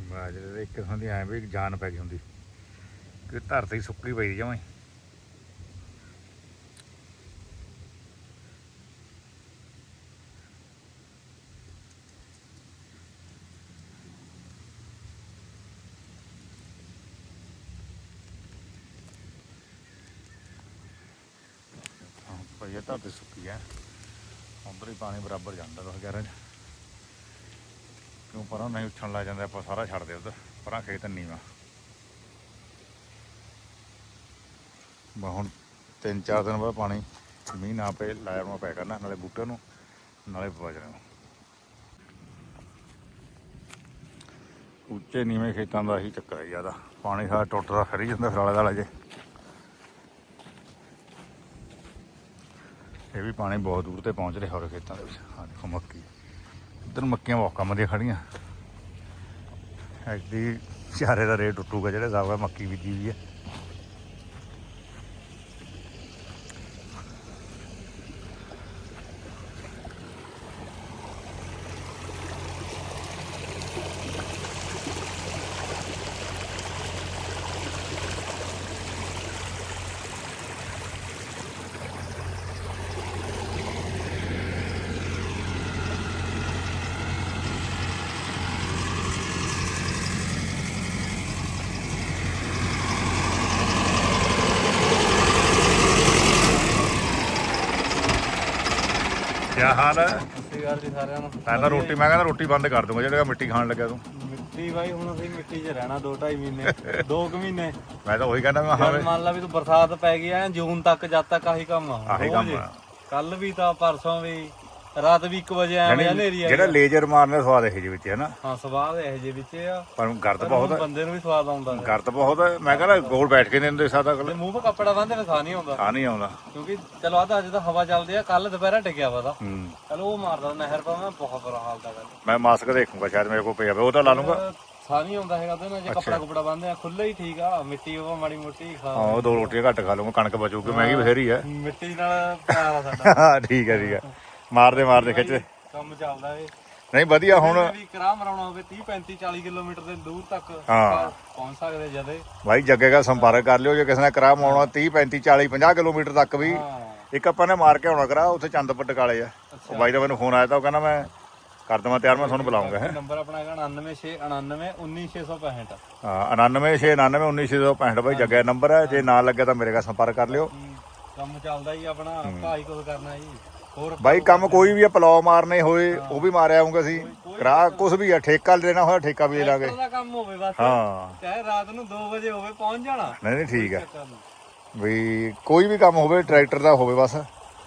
ਬਾਜਰੇ ਦੇ ਇੱਕ ਕਿਸਮ ਦੀ ਐਂ ਵੀ ਜਾਨ ਪੈ ਗਈ ਹੁੰਦੀ। ਕਿ ਧਰਤੀ ਸੁੱਕੀ ਪਈ ਜਮਾਂ ਹੀ ਹਾਂ ਭਾਈ ਇਹ ਧਰਤੀ ਸੁੱਕੀ ਹੈ ਉਧਰ ਹੀ ਪਾਣੀ ਬਰਾਬਰ ਜਾਂਦਾ 2011 ਚ ਕਿਉਂ ਪਰਾਂ ਨਹੀਂ ਉੱਠਣ ਲੱਗ ਜਾਂਦਾ, ਆਪਾਂ ਸਾਰਾ ਛੱਡ ਦੇ ਉਧਰ। ਪਰਾਂ ਖੇਤ ਨੀਵਾ ਬਾ ਹੁਣ ਤਿੰਨ ਚਾਰ ਦਿਨ ਬਾਅਦ ਪਾਣੀ, ਮੀਂਹ ਨਾ ਪਏ, ਲਾਇਆ ਨੂੰ ਪੈ ਕਰਨਾ, ਨਾਲੇ ਬੂਟੇ ਨੂੰ, ਨਾਲੇ ਬਾਜਰੇ ਨੂੰ। ਉੱਚੇ ਨੀਵੇਂ ਖੇਤਾਂ ਦਾ ਹੀ ਚੱਕਰ ਹੈ ਜ਼ਿਆਦਾ। ਪਾਣੀ ਸਾਰਾ ਟੁੱਟਦਾ ਫਰੀ ਜਾਂਦਾ ਫਰਾਲੇ ਦਾ ਜੇ। ਇਹ ਵੀ ਪਾਣੀ ਬਹੁਤ ਦੂਰ ਤੇ ਪਹੁੰਚ ਰਿਹਾ ਹੋਰ ਖੇਤਾਂ ਦੇ ਵਿੱਚ। ਆ ਦੇਖੋ ਮੱਕੀ। ਇੱਧਰ ਮੱਕੀਆਂ ਬਹੁਤ ਕੰਮ ਦੀਆਂ ਖੜੀਆਂ ਐਡੀ ਚਾਰੇ ਦਾ ਰੇਟ ਟੁੱਟੂਗਾ ਜਿਹੜੇ ਹਿਸਾਬ ਨਾਲ ਮੱਕੀ ਬੀਜੀ ਵੀ ਹੈ ਕੀ ਹਾਲ ਹੈ?
ਸਤਿ ਗੱਲ ਜੀ ਸਾਰਿਆਂ ਨੂੰ।
ਪਹਿਲਾਂ ਰੋਟੀ ਮੈਂ ਕਹਿੰਦਾ ਰੋਟੀ ਬੰਦ ਕਰ ਦੂੰਗਾ ਜਿਹੜਾ ਮਿੱਟੀ ਖਾਣ ਲੱਗਿਆ ਤੂੰ।
ਮਿੱਟੀ ਬਾਈ ਹੁਣ ਅਸੀਂ ਮਿੱਟੀ 'ਚ ਰਹਿਣਾ 2 2.5 ਮਹੀਨੇ 2 ਕੁ ਮਹੀਨੇ।
ਮੈਂ ਤਾਂ ਉਹੀ ਕਹਿੰਦਾ ਮੈਂ ਹਾਂ
ਮੰਨ ਲਾ ਵੀ ਤੂੰ ਬਰਸਾਤ ਪੈ ਗਈ ਐ ਜੂਨ ਤੱਕ ਜਦ ਤੱਕ ਆਹੀ ਕੰਮ ਆ।
ਆਹੀ ਕੰਮ ਆ।
ਕੱਲ ਵੀ ਤਾਂ ਪਰਸੋਂ ਵੀ ਰਾਤ ਵੀ 1 ਵਜੇ ਐਵੇਂ ਹਨੇਰੀ ਆਈ
ਜਿਹੜਾ ਲੇਜ਼ਰ ਮਾਰਨੇ ਸਵਾਦ ਇਹ ਜਿਹੇ ਵਿੱਚ ਹੈ ਨਾ।
ਹਾਂ ਸਵਾਦ ਇਹੋ ਜਿਹੇ ਵਿੱਚ ਆ।
ਪਰ ਗਰਦ ਬਹੁਤ ਹੈ
ਬੰਦੇ ਨੂੰ ਵੀ ਸਵਾਦ ਆਉਂਦਾ ਹੈ
ਗਰਦ ਬਹੁਤ ਹੈ ਮੈਂ ਕਹਿੰਦਾ ਗੋਲ ਬੈਠ ਕੇ ਨਹੀਂ ਹੁੰਦੇ ਸਾਦਾ
ਤੇ
ਅਗਲੇ
ਮੂੰਹ 'ਤੇ ਕੱਪੜਾ ਬੰਨ੍ਹਦੇ ਨੇ ਖਾ ਨਹੀਂ ਆਉਂਦਾ।
ਆ ਨਹੀਂ ਆਉਂਦਾ।
ਕਿਉਂਕਿ ਚਲੋ ਆ ਤਾਂ ਅੱਜ ਤਾਂ ਹਵਾ ਚੱਲਦੀ ਆ। ਕੱਲ ਦੁਪਹਿਰਾ ਟਿਕਿਆ ਵਾ ਤਾਂ।
ਹੂੰ।
ਚਲੋ ਉਹ ਮਾਰਦਾ ਨਹਿਰ ਪਾ ਮੈਂ ਬਹੁਤ ਬੁਰਾ ਹਾਲ ਦਾ ਗੱਲ
ਮੈਂ ਮਾਸਕ ਦੇਖੂੰਗਾ ਸ਼ਾਇਦ ਮੇਰੇ ਕੋਲ ਪਿਆ ਹੋਵੇ। ਉਹ ਤਾਂ ਲਾ ਲੂੰਗਾ
ਸਾਹ ਨਹੀਂ ਆਉਂਦਾ ਹੈਗਾ ਉਹਦੇ ਨਾਲ ਜੇ ਕੱਪੜਾ ਕੁਪੜਾ ਬੰਨਦੇ ਆ ਖੁੱਲਾ ਹੀ ਠੀਕ ਆ। ਮਿੱਟੀ ਉਹ ਮਾੜੀ ਮੋਟੀ ਖਾ
ਹਾਂ ਉਹ ਦੋ ਰੋਟੀਆਂ ਘੱਟ ਖਾ ਲੂੰਗਾ ਕਣਕ ਬਚੂਗੀ ਮਹਿੰਗੀ ਬਥੇਰੀ ਹੈ
ਮਿੱਟੀ ਨਾਲ ਪਿਆਰ ਆ ਸਾਡਾ।
ਹਾਂ ਠੀਕ ਹੈ ਠੀਕ ਹੈ ਮਾਰਦੇ ਮਾਰਦੇ ਖਿੱਚ
ਕੰਮ ਚੱਲਦਾ ਏ।
ਨਹੀਂ ਵਧੀਆ ਹੁਣ
ਵੀ ਕਰਾ ਮਰਾਉਣਾ ਹੋਵੇ 30 35 40 ਕਿਲੋਮੀਟਰ ਦੇ ਦੂਰ ਤੱਕ
ਹਾਂ।
ਪਹੁੰਚ ਸਕਦੇ ਜਦੇ।
ਭਾਈ ਜੱਗੇ ਦਾ ਸੰਪਰਕ ਕਰ ਲਿਓ ਜੇ ਕਿਸੇ ਨੇ ਕਰਾ ਮਾਉਣਾ 30 35 40 50 ਕਿਲੋਮੀਟਰ ਤੱਕ ਵੀ
ਹਾਂ।
ਇੱਕ ਆਪਾਂ ਨੇ ਮਾਰ ਕੇ ਆਉਣਾ ਕਰਾ ਉੱਥੇ ਚੰਦਪੁਰ ਟਕਾਲੇ ਆ। ਉਹ ਬਾਈ ਦਾ ਮੈਨੂੰ ਫੋਨ ਆਇਆ ਤਾਂ ਉਹ ਕਹਿੰਦਾ ਮੈਂ ਕਰ ਦਵਾਂ ਤਿਆਰ ਮੈਂ ਤੁਹਾਨੂੰ ਬੁਲਾਉਂਗਾ ਹੈ।
ਨੰਬਰ ਆਪਣਾ ਹੈਗਾ 99699 19665
ਹਾਂ 99691965 ਬਾਈ ਜੱਗੇ ਨੰਬਰ ਹੈ ਜੇ ਨਾ ਲੱਗੇ ਤਾਂ ਮੇਰੇ ਨਾਲ ਸੰਪਰਕ ਕਰ ਲਿਓ।
ਕੰਮ ਚੱਲਦਾ ਹੀ ਆਪਣਾ ਭਾਈ ਕੁਝ ਕਰਨਾ ਜੀ
ਬਾਈ ਕੰਮ ਕੋਈ ਵੀ ਆ ਪਲਾਉ ਮਾਰਨੇ ਹੋਏ ਉਹ ਵੀ ਮਾਰਿਆ ਆਉਂਗਾ ਅਸੀਂ। ਕਰਾ ਕੁਝ ਵੀ ਆ ਠੇਕਾ ਲੈਣਾ ਹੋਇਆ ਠੇਕਾ ਵੀ ਲੈ ਲਾਂਗੇ
ਦਾ ਕੰਮ ਹੋਵੇ ਬਸ।
ਹਾਂ।
ਚਾਹੇ ਰਾਤ ਨੂੰ 2 ਵਜੇ ਹੋਵੇ ਪਹੁੰਚ ਜਾਣਾ।
ਨਹੀਂ ਨਹੀਂ ਠੀਕ
ਨੀ।
ਵੀ ਕੋਈ ਵੀ ਕੰਮ ਹੋਵੇ ਟਰੈਕਟਰ ਦਾ ਹੋਵੇ ਬਸ।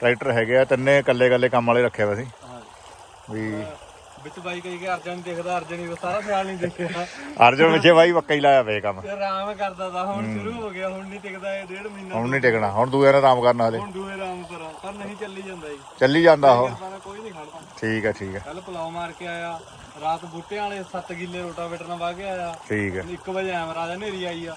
ਟਰੈਕਟਰ ਹੈਗੇ ਆ ਤਿੰਨੇ ਇਕੱਲੇ ਇਕੱਲੇ ਕੰਮ ਵਾਲੇ ਰੱਖੇ ਹੋਏ ਸੀ।
ਹਾਂ।
ਵੀ
ਵਿੱਚ ਬਾਈ ਕਹੀ ਕਿ ਅਰਜਨ ਦੇਖਦਾ ਅਰਜਨ ਹੀ ਸਾਰਾ ਸਿਆਲ ਨਹੀਂ ਦੇਖਿਆ।
ਅਰਜਨ ਵਿੱਚੇ ਬਾਈ ਪੱਕਾ ਹੀ ਲਾਇਆ ਵੇ ਕੰਮ।
ਤੇ ਆਰਾਮ ਕਰਦਾ ਤਾ ਹੁਣ ਸ਼ੁਰੂ ਹੋ ਗਿਆ ਹੁਣ ਨਹੀਂ ਟਿਕਦਾ ਇਹ ਡੇਢ ਮਹੀਨਾ
ਹੁਣ ਨਹੀਂ ਟਿਕਣਾ ਹੁਣ ਦੂਏ ਨੇ ਆਰਾਮ ਕਰਨਾ ਹਲੇ
ਹੁਣ ਦੂਏ ਆਰਾਮ ਪਰ ਪਰ ਨਹੀਂ ਚੱਲੀ ਜਾਂਦਾ ਜੀ।
ਚੱਲੀ ਜਾਂਦਾ ਉਹ।
ਕੋਈ ਨਹੀਂ ਖੜਦਾ।
ਠੀਕ ਹੈ ਠੀਕ ਹੈ
ਕੱਲ ਪਲਾਉ ਮਾਰ ਕੇ ਆਇਆ ਰਾਤ ਬੂਟਿਆਂ ਵਾਲੇ 7 ਕਿੱਲੇ ਰੋਟਾਵੇਟਰ ਨਾਲ ਵਾਹ ਕੇ ਆਇਆ।
ਠੀਕ ਹੈ
1 ਵਜੇ ਐਮਰਾਜ ਹਨੇਰੀ ਆਈ ਆ।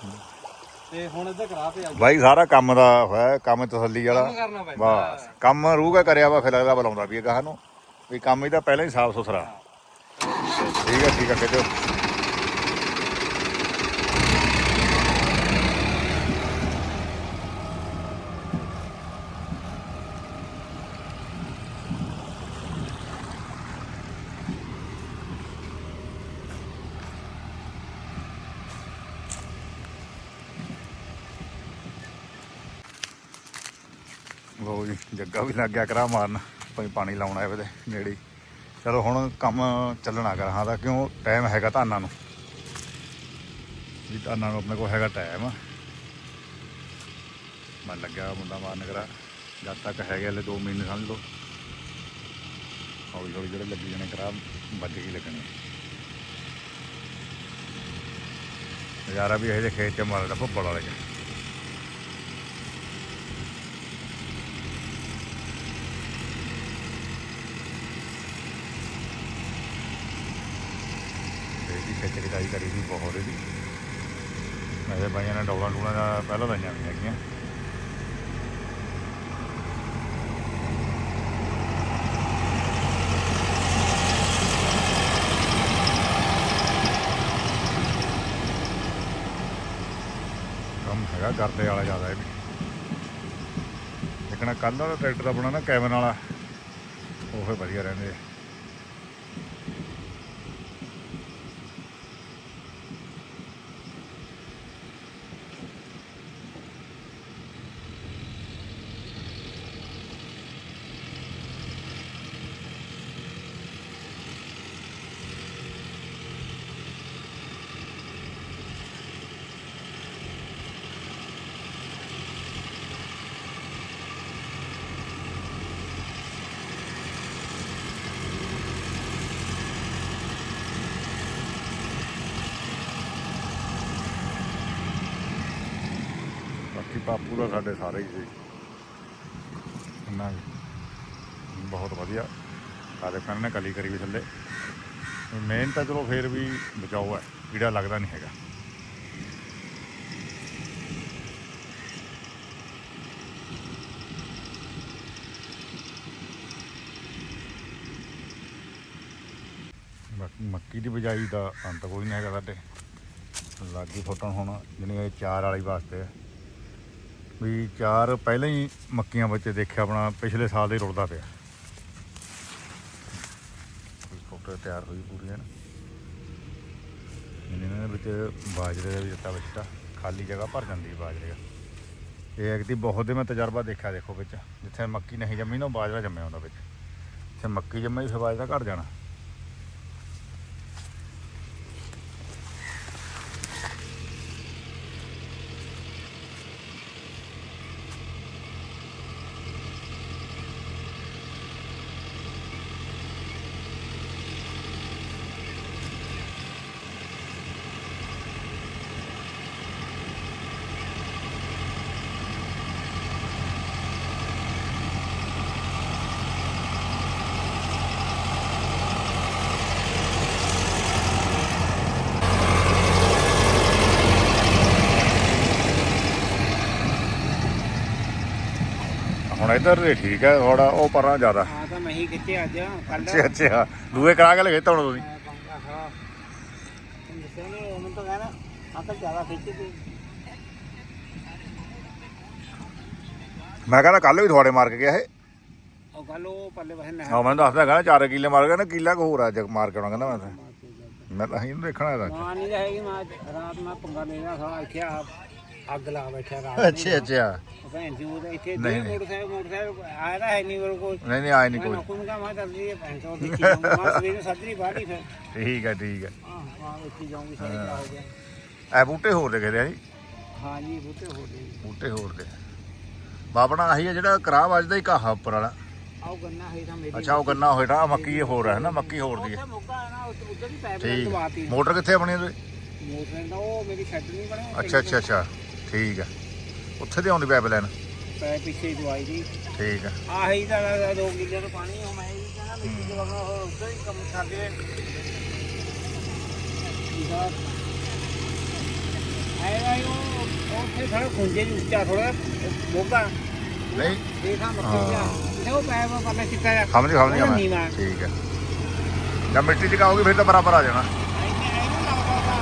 ਤੇ ਹੁਣ ਇੱਧਰ ਕਰਾ ਤੇ ਆ
ਬਾਈ ਸਾਰਾ ਕੰਮ ਦਾ ਹੋਇਆ ਕੰਮ ਤਸੱਲੀ ਵਾਲਾ।
ਕੰਮ
ਬਸ ਕੰਮ ਰੂਗਾ ਕਰਿਆ ਵਾ ਫਿਰ ਅਗਲਾ ਬੁਲਾਉਂਦਾ ਵੀ ਇਹ ਗਾਹ ਨੂੰ ਵੀ ਕੰਮ ਇਹਦਾ ਪਹਿਲਾਂ ਹੀ ਸਾਫ਼ ਸੁਥਰਾ। ਠੀਕ ਹੈ ਠੀਕ ਹੈ ਕਿਤੇ ਜੀ, ਜੱਗਾ ਵੀ ਲੱਗ ਗਿਆ ਕਰਾ ਮਾਰਨ। ਭਾਈ ਪਾਣੀ ਲਾਉਣਾ ਇਹਦੇ ਨੇੜੇ ਚਲੋ ਹੁਣ ਕੰਮ ਚੱਲਣਾ ਕਰ ਹਾਂ ਤਾਂ ਕਿਉਂ ਟਾਈਮ ਹੈਗਾ ਧਾਨਾਂ ਨੂੰ। ਵੀ ਧਾਨਾਂ ਨੂੰ ਆਪਣੇ ਕੋਲ ਹੈਗਾ ਟਾਈਮ ਮੈਂ ਲੱਗਿਆ ਮੁੰਡਾ ਮਾਰਨ ਕਰਾ। ਜਦ ਤੱਕ ਹੈਗੇ ਹਲੇ 2 ਮਹੀਨੇ ਸਮਝ ਲਓ। ਹੌਲੀ ਹੌਲੀ ਜਿਹੜੇ ਲੱਗੀ ਜਾਣੇ ਕਰਾ, ਵੱਧ ਹੀ ਲੱਗਣੇ। ਨਜ਼ਾਰਾ ਵੀ ਇਹ ਜਿਹੇ ਖੇਤ ਚ ਮਾਰਦਾ ਭੁੱਬੜ ਵਾਲੇ ਚ। ਇਹਦੀ ਖੇਤ ਕਰੀ ਸੀ ਬਹੁਤ ਇਹਦੀ। ਮੇਰੇ ਬਾਈਆਂ ਨੇ ਡੌਲਾਂ ਡੂਲਾਂ ਦਾ ਪਹਿਲਾਂ ਲਾਈਆਂ ਵੀ ਹੈਗੀਆਂ। ਕੰਮ ਹੈਗਾ ਕਰਦੇ ਵਾਲਾ ਜ਼ਿਆਦਾ ਇਹ ਵੀ। ਲੇਕਿਨ ਕੱਲ੍ਹ ਵਾਲਾ ਟਰੈਕਟਰ ਆਪਣਾ ਨਾ ਕੈਬਨ ਵਾਲਾ, ਉਹ ਹੀ ਵਧੀਆ ਰਹਿੰਦੇ ਆ ਬਾਕੀ ਬਾਪੂ ਦਾ ਸਾਡੇ ਸਾਰੇ ਹੀ ਸੀ। ਇੰਨਾ ਬਹੁਤ ਵਧੀਆ। ਸਾਡੇ ਫੈਨ ਨੇ ਕਲੀ ਕਰੀ ਵੀ ਥੱਲੇ। ਮੇਨ ਤਾਂ ਚਲੋ ਫੇਰ ਵੀ ਬਚਾਓ ਹੈ। ਕੀੜਾ ਲੱਗਦਾ ਨਹੀਂ ਹੈਗਾ। ਬਾਕੀ ਮੱਕੀ ਦੀ ਬਿਜਾਈ ਦਾ ਅੰਤ ਕੋਈ ਨਹੀਂ ਹੈਗਾ ਸਾਡੇ। ਲਾਗੀ ਫੋਟੋ ਹੁਣ। ਜਿਹੜੀਆਂ ਇਹ ਚਾਰ ਵਾਲੀ ਵਾਸਤੇ ਵੀ ਚਾਰ ਪਹਿਲਾਂ ਹੀ ਮੱਕੀਆਂ ਵਿੱਚ ਦੇਖਿਆ ਆਪਣਾ ਪਿਛਲੇ ਸਾਲ ਦੇ ਰੁੜਦਾ ਪਿਆ। ਕੋਈ ਤਿਆਰ ਹੋਈ ਪੂਰੀ ਹੈ ਇਹਨਾਂ ਦੇ ਵਿੱਚ ਬਾਜਰੇ ਦਾ ਵੀ ਦਿੱਤਾ ਵਿੱਚ ਖਾਲੀ ਜਗ੍ਹਾ ਭਰ ਜਾਂਦੀ ਹੈ ਬਾਜਰੇ ਦਾ। ਇਹ ਇੱਕ ਬਹੁਤ ਦੇ ਮੈਂ ਤਜਰਬਾ ਦੇਖਿਆ ਦੇਖੋ ਵਿੱਚ, ਜਿੱਥੇ ਮੱਕੀ ਨਹੀਂ ਜੰਮੀ ਨਾ ਉਹ ਬਾਜਰਾ ਜੰਮਿਆ ਹੁੰਦਾ ਵਿੱਚ। ਜਿੱਥੇ ਮੱਕੀ ਜੰਮੀ ਫਿਰ ਬਾਜਰਾ ਘਟ ਜਾਣਾ ਹੁਣ ਇੱਧਰ ਦੇ ਠੀਕ ਹੈ ਥੋੜਾ ਉਹ ਪਰਾਂ ਜ਼ਿਆਦਾ।
ਹਾਂ ਤਾਂ ਮੈਂ ਹੀ ਖਿੱਚੇ ਅੱਜ। ਕੱਲ
ਅੱਛਾ ਅੱਛਾ ਦੂਏ ਕਰਾ ਕੇ ਲਗੇ ਹੁਣ ਤੁਸੀਂ।
ਹਾਂ ਤਾਂ ਕਹਿਣਾ ਆ ਜ਼ਿਆਦਾ ਖਿੱਚੀ
ਮੈਂ ਕਹਿੰਦਾ ਕੱਲ ਵੀ ਥੋੜੇ ਮਾਰ ਕੇ ਗਿਆ ਇਹ।
ਉਹ ਗੱਲ ਉਹ ਪੱਲੇ ਵਹਨ ਨਾ
ਹਾਂ ਮੈਂ ਦੱਸਦਾ ਕਹਿੰਦਾ ਚਾਰ ਕਿੱਲੇ ਮਾਰ ਗਿਆ ਨਾ ਕਿੱਲਾ ਕੋ ਹੋਰ ਆ ਜਗ ਮਾਰ ਕੇ ਆਉਣਾ ਕਹਿੰਦਾ ਮੈਂ ਤਾਂ। ਮੈਂ ਤਾਂ ਇਹਨੂੰ ਦੇਖਣਾ ਇਹਦਾ।
ਮਾਂ ਨਹੀਂ ਰਹੇਗੀ ਮੈਂ ਰਾਤ ਮੈਂ ਪੰਗਾ ਲੈਣਾ ਸਾਲਾ ਇੱਥੇ ਆ ਅੱਗ ਲਾ ਬੈਠਾ ਰਾਤ
ਅੱਛਾ ਅੱਛਾ।
ਉਹ ਭੈਣ ਜੀ ਉਹ ਤਾਂ ਇੱਥੇ
ਨਹੀਂ,
ਦੋ
ਨਹੀਂ।
ਮੋਟਰਸਾਈਕਲ ਮੋਟਰਸਾਈਕਲ ਆਇਆ ਤਾਂ ਹੈ ਨਹੀਂ ਮੇਰੇ ਕੋਲ।
ਨਹੀਂ ਨਹੀਂ ਆਏ ਨਹੀਂ
ਮੈਂ
ਕੋਈ।
ਨੌਕਰ ਨੂੰ ਕਹਾਂ ਮੈਂ ਦੱਸਦੀ ਹੈ ਭੈਣ ਚੋਦ ਦੇਖੀ ਜਾਊਂਗਾ। ਮੈਂ ਸਵੇਰੇ ਸੱਜਰੀ ਬਾਹਰੀ ਫਿਰ।
ਠੀਕ ਹੈ ਠੀਕ ਹੈ
ਹਾਂ ਹਾਂ ਵੇਖੀ ਜਾਊਂਗੀ ਸਾਰੇ ਕਿਆ ਹੋ ਗਿਆ।
ਐ ਬੂਟੇ ਹੋਰ ਦੇ ਆ ਜੀ?
ਹਾਂ ਜੀ ਬੂਟੇ ਹੋ ਗਏ
ਬੂਟੇ ਹੋਰ ਦੇ ਬਾਪਣਾ ਆਹੀ ਹੈ ਜਿਹੜਾ ਕਰਾ ਵੱਜਦਾ ਹੀ ਕਾਹਾ ਉੱਪਰ ਵਾਲਾ।
ਆਓ ਗੰਨਾ ਹੈ ਤਾਂ ਮੇਰੀ
ਅੱਛਾ ਉਹ ਗੰਨਾ ਹੋਏਗਾ ਮੱਕੀ ਇਹ ਹੋਰ ਹੈ ਨਾ? ਮੱਕੀ ਹੋਰ ਦੀ ਹੈ
ਉੱਥੇ ਮੁੱਗਾ ਹੈ ਨਾ ਉੱਧਰ ਉੱਧਰ ਦੀ ਪਾਈਪ
ਠੀਕ।
ਲਗਵਾਤੀ।
ਮੋਟਰ ਕਿੱਥੇ ਆਪਣੀ ਉਹਦੀ?
ਮੋਟਰ ਦਾ ਉਹ ਮੇਰੀ ਛੱਡ ਨਹੀਂ ਬਣੇ
ਅੱਛਾ ਅੱਛਾ ਅੱਛਾ। ਠੀਕ ਹੈ ਉੱਥੇ ਤੇ ਆਉਂਦੀ ਪਾਈਪ ਲਾਈਨ
ਪੈ ਪਿੱਛੇ ਦਵਾਈ ਦੀ
ਠੀਕ ਹੈ
ਆਹੀ ਦਾ ਦਾ ਕਿੱਲੇ ਦਾ ਪਾਣੀ ਉਹ ਮੈਂ ਇਹ ਕਹਿੰਦਾ ਮਿੱਟੀ ਦੇ ਵਗਣਾ ਹੋਰ ਉੱਧਰ ਹੀ ਕੰਮ ਕਰਦੇ ਇਹਦਾ ਆਏਗਾ ਹੀ ਉਹ ਉਹ ਉੱਥੇ ਥੋੜਾ ਖੁੰਝੇ ਜੀ ਉੱਚਾ ਥੋੜਾ ਮੋਗਾ।
ਨਹੀਂ।
ਦੇਖਾਂ ਮੱਕੀ ਦਾ ਤੇ ਉਹ ਪੈਪ ਪਰਲੇ ਚਿੱਟਾ ਜਿਹਾ।
ਸਮਝ ਸਮਝ ਗਿਆ ਮੈਂ।
ਨੀਵਾਂ।
ਠੀਕ ਹੈ ਜਦ ਮਿੱਟੀ ਚਕਾਓਗੇ ਫਿਰ ਤਾਂ ਬਰਾਬਰ ਆ ਜਾਣਾ
ਇਹਨੇ ਇਹਨੂੰ ਲੱਗਦਾ ਤਾਂ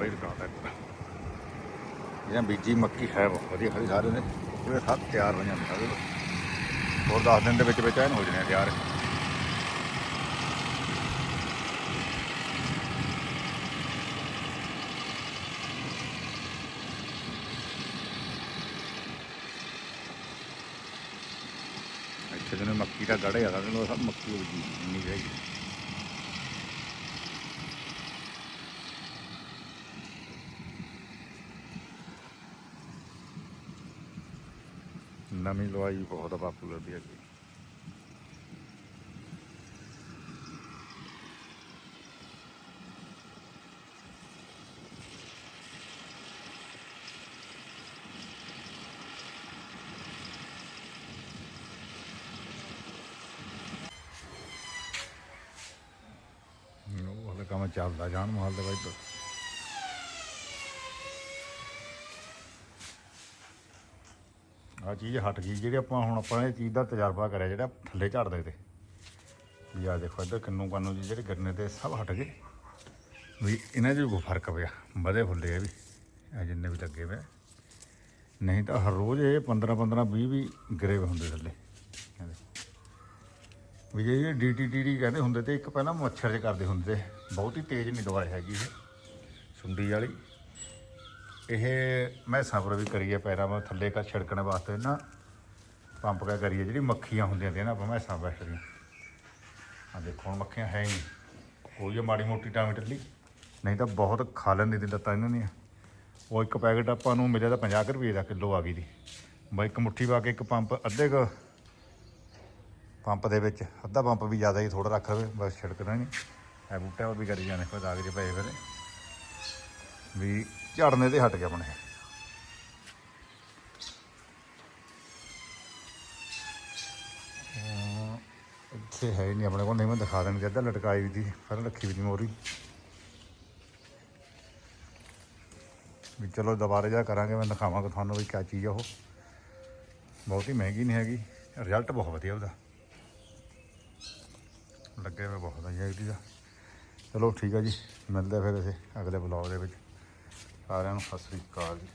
ਮੱਕੀਆਂ ਦਾ ਬਈ ਰਕਾਤਾ ਬੀਜੀ ਮੱਕੀ ਹੈ ਬਹੁਤ ਵਧੀਆ ਖੜੀ ਸਾਰੇ ਨੇ। ਪੂਰੇ ਸਭ ਤਿਆਰ ਹੋ ਜਾਂਦੇ ਸਾਰੇ। ਹੋਰ 10 ਦਿਨ ਦੇ ਵਿੱਚ ਵਿੱਚ ਐਨ ਹੋ ਜਾਣੇ ਤਿਆਰ। ਇੱਥੇ ਜਿਹਨੇ ਮੱਕੀ ਦਾ ਗੜੇ ਹੈਗਾ ਤੇ ਉਹ ਸਭ ਮੱਕੀ ਬੀਜੀ ਨਹੀਂ ਹੈਗੀ ਨਵੀਂ ਲਵਾਈ ਬਹੁਤ ਪਾਪੂਲਰ ਦੀ ਹੈਗੀ। ਕੰਮ ਚੱਲਦਾ ਜਾਨ ਮਹਲ ਦੇ ਵਿੱਚ ਆ ਚੀਜ਼ ਹਟ ਗਈ, ਜਿਹੜੇ ਆਪਾਂ ਹੁਣ ਆਪਾਂ ਇਹ ਚੀਜ਼ ਦਾ ਤਜਰਬਾ ਕਰਿਆ, ਜਿਹੜਾ ਥੱਲੇ ਝੜਦੇ ਤੇ। ਵੀ ਆ ਦੇਖੋ ਇੱਧਰ ਕਿੰਨੂ ਕਾਨੂੰ ਜੀ ਜਿਹੜੇ ਗੰਨੇ ਤੇ ਸਭ ਹਟ ਗਏ। ਵੀ ਇਹਨਾਂ 'ਚ ਵੀ ਕੋਈ ਫ਼ਰਕ ਪਿਆ, ਵਧੇ ਫੁੱਲੇ ਆ ਵੀ, ਇਹ ਜਿੰਨੇ ਵੀ ਲੱਗੇ ਵੇ। ਨਹੀਂ ਤਾਂ ਹਰ ਰੋਜ਼ ਇਹ 15 15 20 ਵੀ ਗਰੇ ਹੁੰਦੇ ਥੱਲੇ। ਕਹਿੰਦੇ ਵੀ ਜੇ ਡੀਟੀਟੀਡੀ ਕਹਿੰਦੇ ਹੁੰਦੇ ਤੇ ਇੱਕ ਪਹਿਲਾਂ ਮੱਛਰ 'ਚ ਕਰਦੇ ਹੁੰਦੇ ਤੇ, ਬਹੁਤੀ ਤੇਜ਼ ਨਹੀਂ ਦਵਾਈ ਹੈਗੀ ਇਹ। ਸੁੰਡੀ ਵਾਲੀ। ਇਹ ਮੈਂ ਸਬਰ ਵੀ ਕਰੀਏ, ਪੈਰਾਂ ਮੈਂ ਥੱਲੇ ਕਾ ਛਿੜਕਣ ਵਾਸਤੇ ਨਾ, ਪੰਪ ਕਾ ਕਰੀਏ, ਜਿਹੜੀ ਮੱਖੀਆਂ ਹੁੰਦੀਆਂ ਤੇ ਨਾ, ਆਪਾਂ ਮੈਸਾਂ ਬੈਠਦੀਆਂ। ਆ ਦੇਖੋ, ਹੁਣ ਮੱਖੀਆਂ ਹੈ ਹੀ ਨਹੀਂ। ਕੋਈ ਜੇ ਮਾੜੀ ਮੋਟੀ ਟਾਵੇਂ ਟੱਲੀ, ਨਹੀਂ ਤਾਂ ਬਹੁਤ ਖਾ ਲੈਂਦੀ ਤੇ ਲੱਤਾਂ ਇਹਨਾਂ ਦੀਆਂ। ਉਹ ਇੱਕ ਪੈਕਟ ਆਪਾਂ ਨੂੰ ਮਿਲਿਆ ਤਾਂ 50 ਕੁ ਰੁਪਏ ਦਾ ਕਿਲੋ ਆ ਗਈ ਦੀ ਬਈ ਇੱਕ ਮੁੱਠੀ ਪਾ ਕੇ ਇੱਕ ਪੰਪ, ਅੱਧੇ ਕੁ ਪੰਪ ਦੇ ਵਿੱਚ, ਅੱਧਾ ਪੰਪ ਵੀ ਜ਼ਿਆਦਾ ਹੀ ਥੋੜਾ ਰੱਖ ਲਵੇ, ਬਸ ਛਿੜਕਦਾ ਨਹੀਂ। ਇਹ ਬੂਟਾ ਉਹ ਵੀ ਕਰੀ ਜਾਣੇ ਫਿਰ ਦਾਗ ਜੇ ਪਏ ਫਿਰ। ਵੀ ਝੜਨੇ ਤੇ ਹਟ ਗਿਆ ਆਪਣੇ। ਅਹ ਇੱਥੇ ਹੈ ਹੀ ਨਹੀਂ ਆਪਣੇ ਕੋਲ, ਨਹੀਂ ਮੈਂ ਦਿਖਾ ਦੇਣੀ ਅੱਧਾ ਲਟਕਾਈ ਵੀ ਦੀ ਫਿਰ ਰੱਖੀ ਵੀ ਦੀ ਮੋਰੀ। ਵੀ ਚਲੋ ਦੁਬਾਰਾ ਜਾ ਕਰਾਂਗੇ, ਮੈਂ ਦਿਖਾਵਾਂਗਾ ਤੁਹਾਨੂੰ ਵੀ ਕਿਆ ਚੀਜ਼ ਆ ਉਹ। ਬਹੁਤੀ ਮਹਿੰਗੀ ਨਹੀਂ ਹੈਗੀ, ਰਿਜ਼ਲਟ ਬਹੁਤ ਵਧੀਆ ਉਹਦਾ। ਲੱਗੇ ਹੋਏ ਬਹੁਤ ਆ ਜੀ ਦਾ। ਚਲੋ ਠੀਕ ਆ ਜੀ, ਮਿਲਦੇ ਫਿਰ ਅਸੀਂ ਅਗਲੇ ਬਲੌਗ ਦੇ ਵਿੱਚ। ਸਾਰਿਆਂ ਨੂੰ ਸਤਿ ਸ੍ਰੀ ਅਕਾਲ ਜੀ